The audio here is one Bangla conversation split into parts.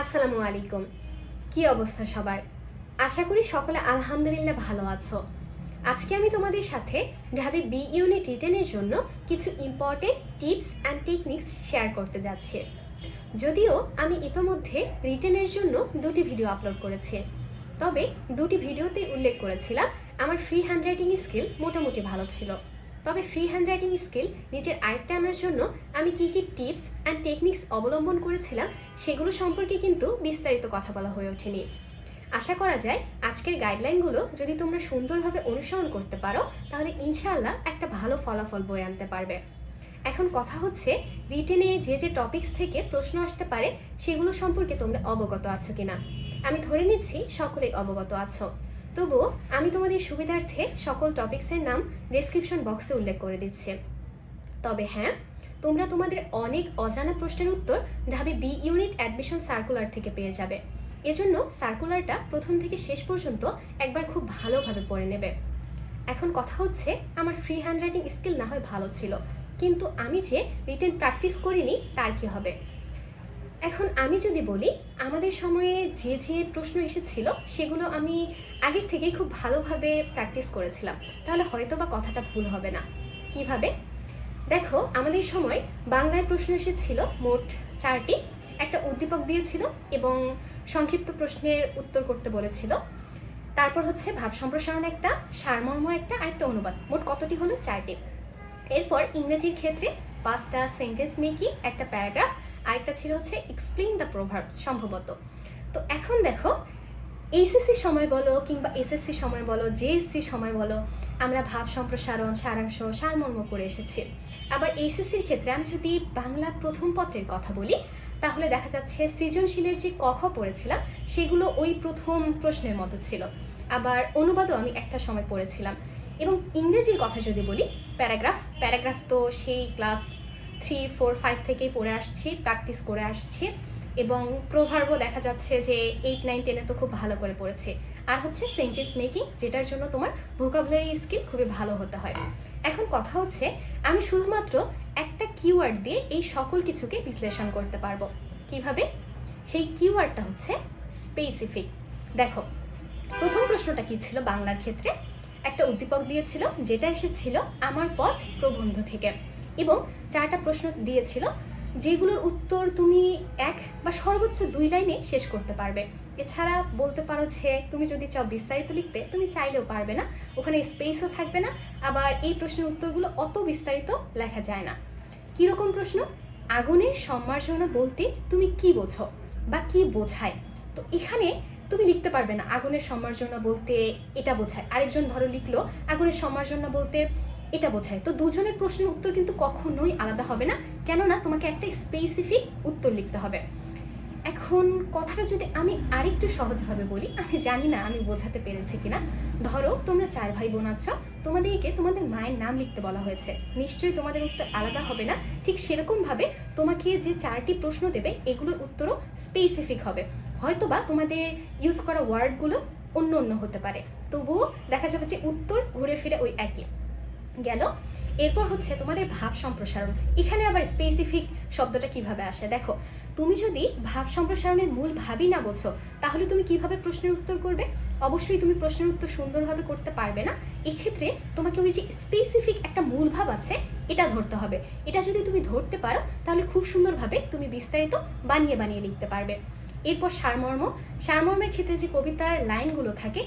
আসসালামু আলাইকুম। কি অবস্থা সবার? আশা করি সকলে আলহামদুলিল্লাহ ভালো আছো। আজকে আমি তোমাদের সাথে ঢাবি বি ইউনিট রিটেনের জন্য কিছু important tips and techniques share করতে যাচ্ছি। যদিও আমি ইতোমধ্যে রিটেনের জন্য দুটি ভিডিও আপলোড করেছি। তবে দুটি ভিডিওতে উল্লেখ করেছিলাম, আমার ফ্রি হ্যান্ডরাইটিং স্কিল মোটামুটি ভালো ছিল। তবে ফ্রি হ্যান্ডরাইটিং স্কিল নিজের আয়ত্তে আনার জন্য আমি কী কী টিপস অ্যান্ড টেকনিক্স অবলম্বন করেছিলাম সেগুলো সম্পর্কে কিন্তু বিস্তারিত কথা বলা হয়ে ওঠেনি। আশা করা যায় আজকের গাইডলাইনগুলো যদি তোমরা সুন্দরভাবে অনুসরণ করতে পারো, তাহলে ইনশাআল্লাহ একটা ভালো ফলাফল বয়ে আনতে পারবে। এখন কথা হচ্ছে রিটেনে যে যে টপিকস থেকে প্রশ্ন আসতে পারে, সেগুলো সম্পর্কে তোমরা অবগত আছো কিনা? আমি ধরে নিচ্ছি সকলেই অবগত আছো। তবুও আমি তোমাদের সুবিধার্থে সকল টপিকসের নাম ডেসক্রিপশন বক্সে উল্লেখ করে দিচ্ছি। তবে হ্যাঁ তোমরা তোমাদের অনেক অজানা প্রশ্নের উত্তর ঢাবি বি ইউনিট অ্যাডমিশন সার্কুলার থেকে পেয়ে যাবে। এজন্য সার্কুলারটা প্রথম থেকে শেষ পর্যন্ত একবার খুব ভালোভাবে পড়ে নেবে। এখন কথা হচ্ছে, আমার ফ্রি হ্যান্ডরাইটিং স্কিল না হয় ভালো ছিল, কিন্তু আমি যে রিটেন প্র্যাকটিস করিনি, তার কি হবে? এখন আমি যদি বলি, আমাদের সময়ে যে যে প্রশ্ন এসেছিল, সেগুলো আমি আগের থেকেই খুব ভালোভাবে প্র্যাকটিস করেছিলাম। তাহলে হয়তো বা কথাটা ভুল হবে না। কীভাবে? দেখো, আমাদের সময় বাংলায় প্রশ্ন এসেছিল মোট চারটি। একটা উদ্দীপক দিয়েছিল এবং সংক্ষিপ্ত প্রশ্নের উত্তর করতে বলেছিল। তারপর হচ্ছে ভাব সম্প্রসারণ একটা, সারমর্ম একটা, আর একটা অনুবাদ। মোট কতটি হলো? চারটি। এরপর ইংরেজির ক্ষেত্রে পাঁচটা সেন্টেন্স মেকিং একটা প্যারাগ্রাফ আরেকটা ছিল হচ্ছে এক্সপ্লেইন দ্য প্রভাব সম্ভবত। তো এখন দেখো এইচএসসি সময় বলো কিংবা এসএসসি সময় বলো জেএসসি সময় বলো, আমরা ভাব সম্প্রসারণ, সারাংশ, সারমর্ম করে এসেছি। আবার এইচএসসির ক্ষেত্রে আমি যদি বাংলা প্রথম পত্রের কথা বলি, তাহলে দেখা যাচ্ছে সৃজনশীলের যে কখ পড়েছিলাম, সেগুলো ওই প্রথম প্রশ্নের মতো ছিল। আবার অনুবাদও আমি একটা সময় পড়েছিলাম। এবং ইংরেজির কথা যদি বলি, প্যারাগ্রাফ প্যারাগ্রাফ তো সেই ক্লাস থ্রি ফোর ফাইভ থেকেই পড়ে আসছি প্র্যাকটিস করে আসছি এবং প্রভার্বও দেখা যাচ্ছে যে এইট নাইন টেনে তো খুব ভালো করে পড়েছে। আর হচ্ছে সেন্টেন্স মেকিং যেটার জন্য তোমার ভোকাবুলারি স্কিল খুবই ভালো হতে হয়। এখন কথা হচ্ছে, আমি শুধুমাত্র একটা কিওয়ার্ড দিয়ে এই সকল কিছুকে বিশ্লেষণ করতে পারব। কীভাবে? সেই কিওয়ার্ডটা হচ্ছে স্পেসিফিক দেখো, প্রথম প্রশ্নটা কি ছিল বাংলার ক্ষেত্রে? একটা উদ্দীপক দিয়েছিল, যেটা এসেছিল, আমার পথ প্রবন্ধ থেকে। এবং চারটা প্রশ্ন দিয়েছিল, যেগুলোর উত্তর তুমি এক বা সর্বোচ্চ দুই লাইনে শেষ করতে পারবে। এছাড়া বলতে পারো যে তুমি যদি চাও বিস্তারিত লিখতে, তুমি চাইলেও পারবে না। ওখানে স্পেসও থাকবে না। আবার এই প্রশ্নের উত্তরগুলো অত বিস্তারিত লেখা যায় না। কীরকম প্রশ্ন? আগুনের সম্মার্জনা বলতে তুমি কি বোঝো বা কি বোঝায়? তো এখানে তুমি লিখতে পারবে না, আগুনের সম্মার্জনা বলতে এটা বোঝায়। আরেকজন ধরো লিখলো, আগুনের সম্মার্জনা বলতে এটা বোঝায়। তো দুজনের প্রশ্নের উত্তর কিন্তু কখনোই আলাদা হবে না। কেননা তোমাকে একটা স্পেসিফিক উত্তর লিখতে হবে। এখন কথাটা যদি আমি আরেকটু সহজভাবে বলি, আমি জানি না আমি বোঝাতে পেরেছি কিনা। ধরো, তোমরা চার ভাই বোন আছো। তোমাদেরকে তোমাদের মায়ের নাম লিখতে বলা হয়েছে। নিশ্চয়ই তোমাদের উত্তর আলাদা হবে না। ঠিক সেরকমভাবে তোমাকে যে চারটি প্রশ্ন দেবে, এগুলোর উত্তরও স্পেসিফিক হবে। হয়তোবা তোমাদের ইউজ করা ওয়ার্ডগুলো অন্য অন্য হতে পারে। তবুও দেখা যাবে যে উত্তর ঘুরে ফিরে ওই একই। গেল। এরপর হচ্ছে তোমাদের ভাব সম্প্রসারণ। এখানে আবার স্পেসিফিক শব্দটা কীভাবে আসে? দেখো, তুমি যদি ভাব সম্প্রসারণের মূল ভাবই না বোঝো, তাহলে তুমি কীভাবে প্রশ্নের উত্তর করবে? অবশ্যই তুমি প্রশ্নের উত্তর সুন্দরভাবে করতে পারবে না। এক্ষেত্রে তোমাকে ওই যে স্পেসিফিক একটা মূল ভাব আছে, এটা ধরতে হবে। এটা যদি তুমি ধরতে পারো, তাহলে খুব সুন্দরভাবে তুমি বিস্তারিত বানিয়ে বানিয়ে লিখতে পারবে। এরপর সারমর্ম। সারমর্মের ক্ষেত্রে যে কবিতার লাইনগুলো থাকে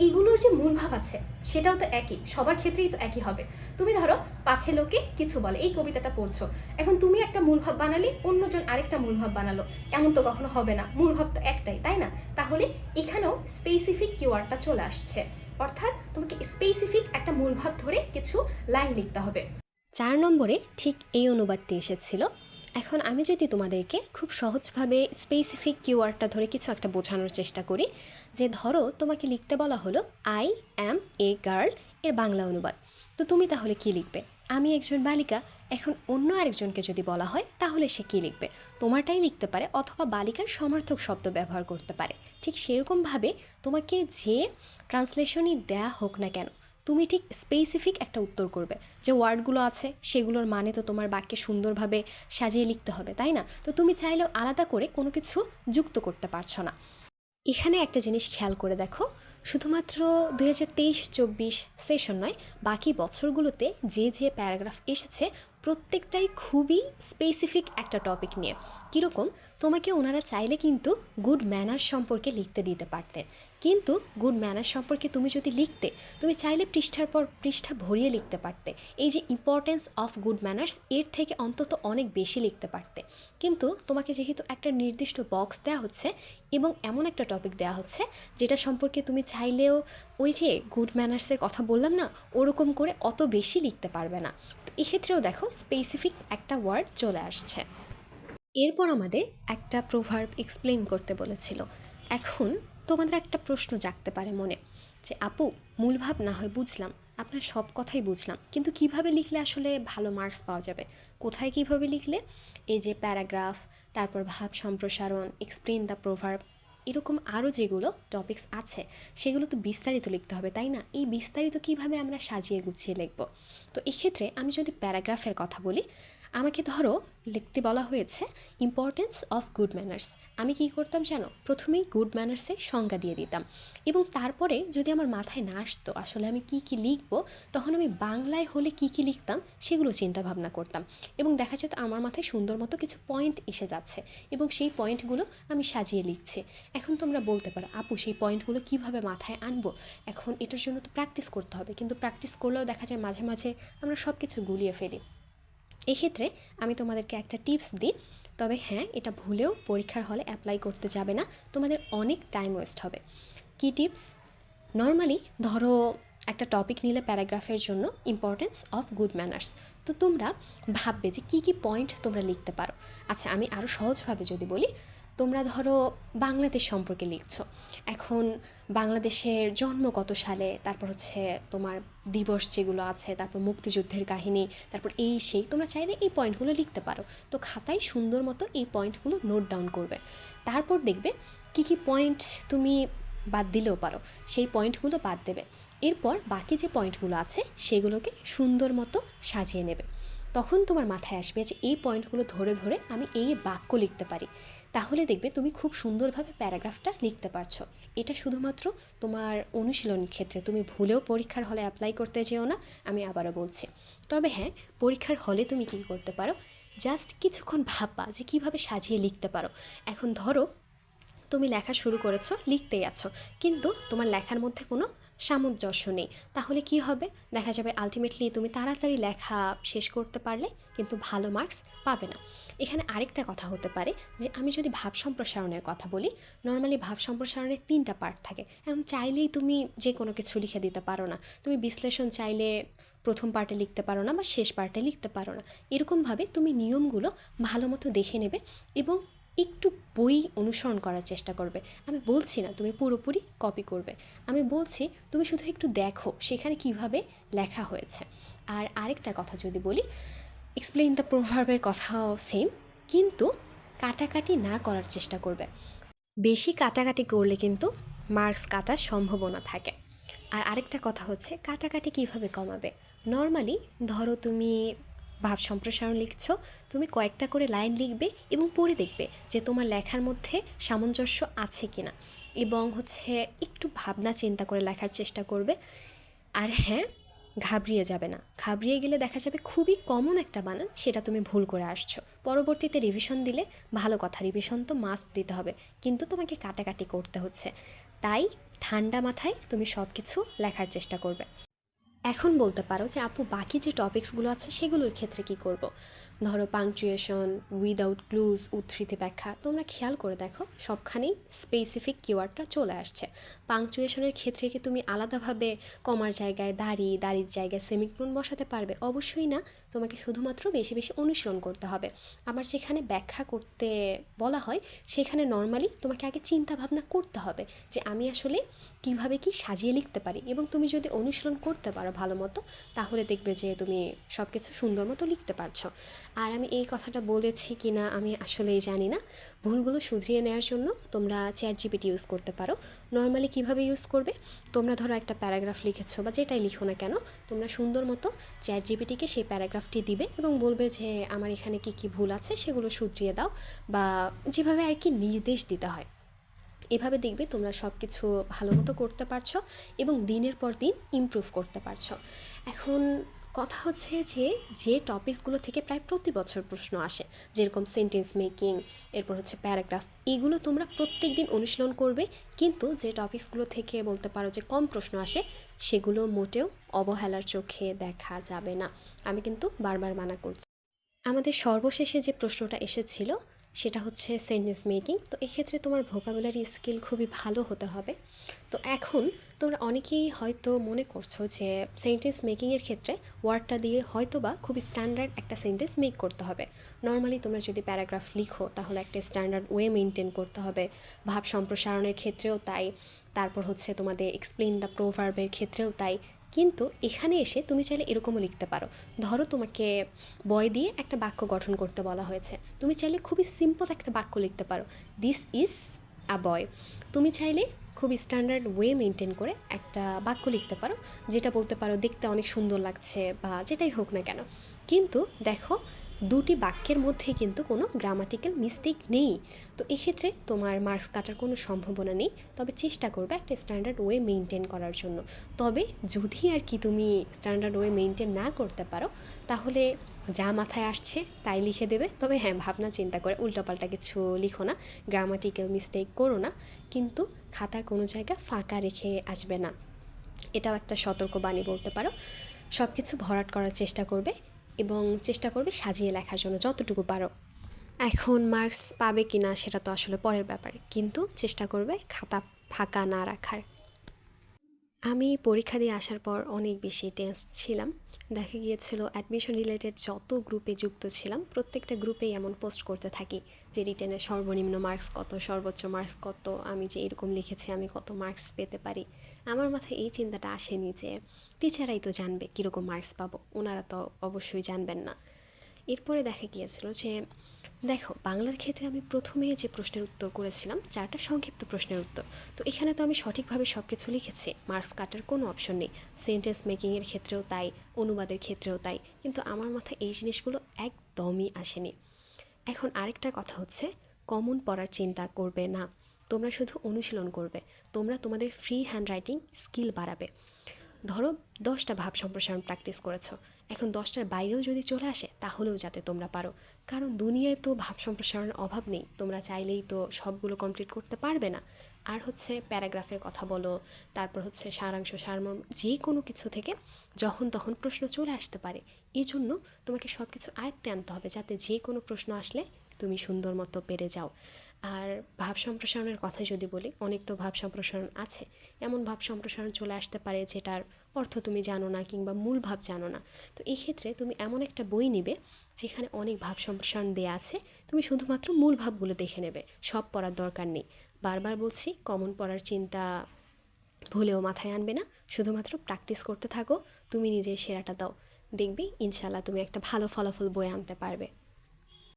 এগুলোর যে মূল ভাব আছে, সেটাও তো একই, সবার ক্ষেত্রেই তো একই হবে। তুমি ধরো, পাছে লোকে কিছু বলে, এই কবিতাটা পড়ছো। এখন তুমি একটা মূল ভাব বানালে, অন্যজন আরেকটা মূল ভাব বানালো। এমন তো কখনো হবে না, মূল ভাব তো একটাই, তাই না? তাহলে এখানেও স্পেসিফিক কিওয়ার্ডটা চলে আসছে। অর্থাৎ তোমাকে স্পেসিফিক একটা মূল ভাব ধরে কিছু লাইন লিখতে হবে। চার নম্বরে ঠিক এই অনুবাদটি এসেছিল। এখন আমি যদি তোমাদেরকে খুব সহজভাবে স্পেসিফিক কিওয়ার্ডটা ধরে কিছু একটা বোঝানোর চেষ্টা করি, যে ধরো তোমাকে লিখতে বলা হলো আই অ্যাম এ গার্ল এর বাংলা অনুবাদ। তো তুমি তাহলে কি লিখবে? আমি একজন বালিকা, এখন অন্য আরেকজনকে যদি বলা হয়, তাহলে সে কী লিখবে? তোমারটাই লিখতে পারে, অথবা বালিকার সমর্থক শব্দ ব্যবহার করতে পারে। ঠিক সেরকমভাবে তোমাকে যে ট্রান্সলেশনই দেয়া হোক না কেন তুমি ঠিক স্পেসিফিক একটা উত্তর করবে। যে ওয়ার্ডগুলো আছে, সেগুলোর মানে তো তোমার বাক্যে সুন্দরভাবে সাজিয়ে লিখতে হবে, তাই না? তো তুমি চাইলেও আলাদা করে কোনো কিছু যুক্ত করতে পারছ না। এখানে একটা জিনিস খেয়াল করে দেখো, শুধুমাত্র দুই হাজার তেইশ চব্বিশ সেশন নয়, বাকি বছরগুলোতে যে যে প্যারাগ্রাফ এসেছে প্রত্যেকটাই খুবই স্পেসিফিক একটা টপিক নিয়ে। কীরকম? তোমাকে ওনারা চাইলে কিন্তু গুড ম্যানার সম্পর্কে লিখতে দিতে পারতেন। কিন্তু গুড ম্যানার সম্পর্কে তুমি যদি লিখতে, তুমি চাইলে পৃষ্ঠার পর পৃষ্ঠা ভরিয়ে লিখতে পারতে। এই যে ইম্পর্টেন্স অফ গুড ম্যানার্স এর থেকে অন্তত অনেক বেশি লিখতে পারতে। কিন্তু তোমাকে যেহেতু একটা নির্দিষ্ট বক্স দেওয়া হচ্ছে এবং এমন একটা টপিক দেওয়া হচ্ছে, যেটা সম্পর্কে তুমি চাইলেও ওই যে গুড ম্যানার্সের কথা বললাম না, ওরকম করে অত বেশি লিখতে পারবে না। এক্ষেত্রেও দেখো স্পেসিফিক একটা ওয়ার্ড চলে আসছে। এরপর আমাদের একটা প্রভার্ব এক্সপ্লেন করতে বলেছিল। এখন তোমাদের একটা প্রশ্ন জাগতে পারে মনে। যে, আপু মূলভাব না হয় বুঝলাম, আপনার সব কথাই বুঝলাম, কিন্তু কীভাবে লিখলে আসলে ভালো মার্কস পাওয়া যাবে? কোথায় কীভাবে লিখলে? এই যে, প্যারাগ্রাফ, তারপর ভাব সম্প্রসারণ এক্সপ্লেন দ্য প্রভার্ব এরকম আরও যেগুলো টপিকস আছে, সেগুলো তো বিস্তারিত লিখতে হবে, তাই না? এই বিস্তারিত কীভাবে আমরা সাজিয়ে গুছিয়ে লিখব? তো এক্ষেত্রে আমি যদি প্যারাগ্রাফের কথা বলি আমাকে ধরো লিখতে বলা হয়েছে ইম্পর্টেন্স অফ গুড ম্যানার্স আমি কী করতাম জানো? প্রথমেই গুড ম্যানার্সের সংজ্ঞা দিয়ে দিতাম। এবং তারপরে যদি আমার মাথায় না আসতো আসলে আমি কি কি লিখব, তখন আমি বাংলায় হলে কি কি লিখতাম সেগুলো চিন্তা ভাবনা করতাম। এবং দেখা যেত আমার মাথায় সুন্দর মতো কিছু পয়েন্ট এসে যাচ্ছে এবং সেই পয়েন্টগুলো আমি সাজিয়ে লিখছি। এখন তোমরা বলতে পারো, আপু, সেই পয়েন্টগুলো কীভাবে মাথায় আনব? এখন এটার জন্য তো প্র্যাকটিস করতে হবে। কিন্তু প্র্যাকটিস করলেও দেখা যায় মাঝে মাঝে আমরা সব কিছু গুলিয়ে ফেলি। এক্ষেত্রে আমি তোমাদেরকে একটা টিপস দিই। তবে হ্যাঁ এটা ভুলেও পরীক্ষার হলে অ্যাপ্লাই করতে যাবে না। তোমাদের অনেক টাইম ওয়েস্ট হবে। কি টিপস নর্মালি ধরো একটা টপিক নিলে প্যারাগ্রাফের জন্য ইম্পর্টেন্স অফ গুড ম্যানার্স তো তোমরা ভাববে যে কী কী পয়েন্ট তোমরা লিখতে পারো। আচ্ছা আমি আরও সহজভাবে যদি বলি তোমরা ধরো বাংলাদেশ সম্পর্কে লিখছো। এখন বাংলাদেশের জন্ম কত সালে? তারপর হচ্ছে তোমার দিবস যেগুলো আছে, তারপর মুক্তিযুদ্ধের কাহিনী, তারপর এই সেই। তোমরা চাইলে এই পয়েন্টগুলো লিখতে পারো। তো খাতায় সুন্দর মতো এই পয়েন্টগুলো নোট ডাউন করবে। তারপর দেখবে কী কী পয়েন্ট তুমি বাদ দিলেও পারো। সেই পয়েন্টগুলো বাদ দেবে। এরপর বাকি যে পয়েন্টগুলো আছে, সেগুলোকে সুন্দর মতো সাজিয়ে নেবে। তখন তোমার মাথায় আসবে যে এই পয়েন্টগুলো ধরে ধরে আমি এই বাক্য লিখতে পারি। তাহলে দেখবে তুমি খুব সুন্দরভাবে প্যারাগ্রাফটা লিখতে পারছ। এটা শুধুমাত্র তোমার অনুশীলনের ক্ষেত্রে। তুমি ভুলেও পরীক্ষার হলে অ্যাপ্লাই করতে যেও না, আমি আবারও বলছি। তবে হ্যাঁ পরীক্ষার হলে তুমি কী করতে পারো? জাস্ট কিছুক্ষণ ভাববা যে কীভাবে সাজিয়ে লিখতে পারো। এখন ধরো, তুমি লেখা শুরু করেছ, লিখতেই আছো। কিন্তু তোমার লেখার মধ্যে কোনো সামঞ্জস্য নেই। তাহলে কি হবে? দেখা যাবে আলটিমেটলি তুমি তাড়াতাড়ি লেখা শেষ করতে পারলে কিন্তু ভালো মার্কস পাবে না। এখানে আরেকটা কথা হতে পারে যে আমি যদি ভাব সম্প্রসারণের কথা বলি নর্মালি ভাব সম্প্রসারণের তিনটা পার্ট থাকে। এখন চাইলেই তুমি যে কোনো কিছু লিখে দিতে পারো না। তুমি বিশ্লেষণ চাইলে প্রথম পার্টে লিখতে পারো না বা শেষ পার্টে লিখতে পারো না। এরকমভাবে তুমি নিয়মগুলো ভালো মতো দেখে নেবে এবং একটু বই অনুসরণ করার চেষ্টা করবে। আমি বলছি না, তুমি পুরোপুরি কপি করবে। আমি বলছি, তুমি শুধু একটু দেখো সেখানে কীভাবে লেখা হয়েছে। আর আরেকটা কথা যদি বলি এক্সপ্লেইন দ্য প্রভাবের কথাও সেম কিন্তু কাটাকাটি না করার চেষ্টা করবে। বেশি কাটাকাটি করলে কিন্তু মার্কস কাটার সম্ভাবনা থাকে। আর আরেকটা কথা হচ্ছে, কাটাকাটি কীভাবে কমাবে? নর্মালি ধরো তুমি ভাব সম্প্রসারণ লিখছ, তুমি কয়েকটা করে লাইন লিখবে এবং পড়ে দেখবে যে তোমার লেখার মধ্যে সামঞ্জস্য আছে কি না এবং হচ্ছে একটু ভাবনা চিন্তা করে লেখার চেষ্টা করবে। আর হ্যাঁ ঘাবড়িয়ে যাবে না। ঘাবড়িয়ে গেলে দেখা যাবে খুবই কমন একটা বানান, সেটা তুমি ভুল করে আসছো। পরবর্তীতে রিভিশন দিলে ভালো কথা রিভিশন তো মাস্ট দিতে হবে, কিন্তু তোমাকে কাটাকাটি করতে হচ্ছে। তাই ঠান্ডা মাথায় তুমি সব কিছু লেখার চেষ্টা করবে। এখন বলতে পারো যে আপু, বাকি যে টপিকসগুলো আছে সেগুলোর ক্ষেত্রে কি করব। ধরো পাংচুয়েশন উইদাউট ক্লুজ উদ্ধৃতি ব্যাখ্যা। তোমরা খেয়াল করে দেখো, সবখানেই স্পেসিফিক কিওয়ার্ডটা চলে আসছে। পাংচুয়েশনের ক্ষেত্রে কি তুমি আলাদাভাবে কমার জায়গায় দাড়ি দাড়ির জায়গায় সেমিক্রোন বসাতে পারবে? অবশ্যই না। তোমাকে শুধুমাত্র বেশি বেশি অনুসরণ করতে হবে। আবার যেখানে ব্যাখ্যা করতে বলা হয়, সেখানে নর্মালি তোমাকে আগে চিন্তা ভাবনা করতে হবে যে আমি আসলে কীভাবে কি সাজিয়ে লিখতে পারি এবং তুমি যদি অনুসরণ করতে পারো ভালো মতো, তাহলে দেখবে যে তুমি সব কিছু সুন্দর মতো লিখতে পারছ। আর আমি এই কথাটা বলেছি কি না আমি আসলেই জানি না। ভুলগুলো শুধরিয়ে নেওয়ার জন্য তোমরা চ্যাট জিপিটি ইউজ করতে পারো। নর্মালি কীভাবে ইউজ করবে? তোমরা ধরো একটা প্যারাগ্রাফ লিখেছো বা যেটাই লিখো না কেন, তোমরা সুন্দর মতো চ্যাট জিপিটিকে সেই প্যারাগ্রাফটি দিবে এবং বলবে যে, আমার এখানে কি কি ভুল আছে সেগুলো শুধরিয়ে দাও বা যেভাবে আর কি নির্দেশ দিতে হয়। এভাবে দেখবে তোমরা সব কিছু ভালো মতো করতে পারছ এবং দিনের পর দিন ইমপ্রুভ করতে পারছ। এখন কথা হচ্ছে যে যে টপিকসগুলো থেকে প্রায় প্রতি বছর প্রশ্ন আসে, যেরকম সেন্টেন্স মেকিং এরপর হচ্ছে প্যারাগ্রাফ এগুলো তোমরা প্রত্যেক দিন অনুশীলন করবে, কিন্তু যে টপিকসগুলো থেকে বলতে পারো যে কম প্রশ্ন আসে সেগুলো মোটেও অবহেলার চোখে দেখা যাবে না। আমি কিন্তু বারবার মানা করছি। আমাদের সর্বশেষে যে প্রশ্নটা এসেছিল, সেটা হচ্ছে সেন্টেন্স মেকিং তো এক্ষেত্রে তোমার ভোকাবুলারি স্কিল খুবই ভালো হতে হবে। তো এখন তোমরা অনেকেই হয়তো মনে করছ যে সেন্টেন্স মেকিংয়ের ক্ষেত্রে ওয়ার্ডটা দিয়ে হয়তো বা খুবই স্ট্যান্ডার্ড একটা সেন্টেন্স মেক করতে হবে। নর্মালি তোমরা যদি প্যারাগ্রাফ লিখো, তাহলে একটা স্ট্যান্ডার্ড ওয়ে মেনটেন করতে হবে। ভাব সম্প্রসারণের ক্ষেত্রেও তাই। তারপর হচ্ছে তোমাদের এক্সপ্লেন দ্য প্রোভার্বের ক্ষেত্রেও তাই। কিন্তু এখানে এসে তুমি চাইলে এরকমও লিখতে পারো। ধরো তোমাকে বয় দিয়ে একটা বাক্য গঠন করতে বলা হয়েছে। তুমি চাইলে খুবই সিম্পল একটা বাক্য লিখতে পারো। দিস ইজ আ বয় তুমি চাইলে খুবই স্ট্যান্ডার্ড ওয়ে মেনটেন করে একটা বাক্য লিখতে পারো। যেটা বলতে পারো, দেখতে অনেক সুন্দর লাগছে বা যেটাই হোক না কেন। কিন্তু দেখো দুটি বাক্যের মধ্যে কিন্তু কোনো গ্রামাটিক্যাল মিস্টেক নেই। তো এক্ষেত্রে তোমার মার্কস কাটার কোনো সম্ভাবনা নেই, তবে চেষ্টা করবে একটা স্ট্যান্ডার্ড ওয়ে মেনটেন করার জন্য। তবে যদি আর কি তুমি স্ট্যান্ডার্ড ওয়ে মেনটেন না করতে পারো, তাহলে যা মাথায় আসছে তাই লিখে দেবে। তবে হ্যাঁ ভাবনা চিন্তা করে উল্টোপাল্টা কিছু লিখো না গ্রামাটিক্যাল মিস্টেক করো না, কিন্তু খাতার কোনো জায়গা ফাঁকা রেখে আসবে না। এটাও একটা সতর্কবাণী বলতে পারো। সব কিছু ভরাট করার চেষ্টা করবে। এবং চেষ্টা করবে সাজিয়ে লেখার জন্য, যতটুকু পারো। এখন মার্কস পাবে কি না সেটা তো আসলে পরের ব্যাপার, কিন্তু চেষ্টা করবে খাতা ফাঁকা না রাখার। আমি পরীক্ষা দিয়ে আসার পর অনেক বেশি টেন্স ছিলাম। দেখা গিয়েছিল অ্যাডমিশন রিলেটেড যত গ্রুপে যুক্ত ছিলাম, প্রত্যেকটা গ্রুপেই এমন পোস্ট করতে থাকি যে রিটেনের সর্বনিম্ন মার্কস কত, সর্বোচ্চ মার্কস কত, আমি যে এরকম লিখেছি আমি কত মার্কস পেতে পারি। আমার মাথায় এই চিন্তাটা আসেনি যে টিচারাই তো জানবে কীরকম মার্কস পাবো ওনারা তো অবশ্যই জানবেন না। এরপরে দেখা গিয়েছিল যে, দেখো, বাংলার ক্ষেত্রে আমি প্রথমে যে প্রশ্নের উত্তর করেছিলাম, চারটা সংক্ষিপ্ত প্রশ্নের উত্তর। তো এখানে তো আমি সঠিকভাবে সব কিছু লিখেছি মার্কস কাটার কোনো অপশন নেই। সেন্টেন্স মেকিংয়ের ক্ষেত্রেও তাই, অনুবাদের ক্ষেত্রেও তাই, কিন্তু আমার মাথায় এই জিনিসগুলো একদমই আসেনি। এখন আরেকটা কথা হচ্ছে কমন পড়ার চিন্তা করবে না। তোমরা শুধু অনুশীলন করবে, তোমরা তোমাদের ফ্রি হ্যান্ড রাইটিং স্কিল বাড়াবে। ধরো, দশটা ভাব সম্প্রসারণ প্র্যাকটিস করেছ, এখন দশটার বাইরেও যদি চলে আসে, তাহলেও যাতে তোমরা পারো। কারণ দুনিয়ায় তো ভাব সম্প্রসারণের অভাব নেই, তোমরা চাইলেই তো সবগুলো কমপ্লিট করতে পারবে না। আর হচ্ছে প্যারাগ্রাফের কথা বলো, তারপর হচ্ছে সারাংশ, সারমর্ম যে কোনো কিছু থেকে যখন তখন প্রশ্ন চলে আসতে পারে। এই জন্য তোমাকে সব কিছু আয়ত্তে আনতে হবে, যাতে যে কোনো প্রশ্ন আসলে তুমি সুন্দর মতো পেরে যাও। আর ভাব সম্প্রসারণের কথা যদি বলি, অনেক তো ভাব সম্প্রসারণ আছে। এমন ভাব সম্প্রসারণ চলে আসতে পারে যেটার অর্থ তুমি জানো না কিংবা মূল ভাব জানো না। তো এই ক্ষেত্রে তুমি এমন একটা বই নিবে যেখানে অনেক ভাব সম্প্রসারণ দেয়া আছে। তুমি শুধুমাত্র মূল ভাবগুলো দেখে নেবে, সব পড়ার দরকার নেই। বারবার বলছি কমন পড়ার চিন্তা ভুলেও মাথায় আনবে না, শুধুমাত্র প্র্যাকটিস করতে থাকো, তুমি নিজের সেরাটা দাও। দেখবি ইনশাল্লাহ তুমি একটা ভালো ফলাফল বয়ে আনতে পারবে।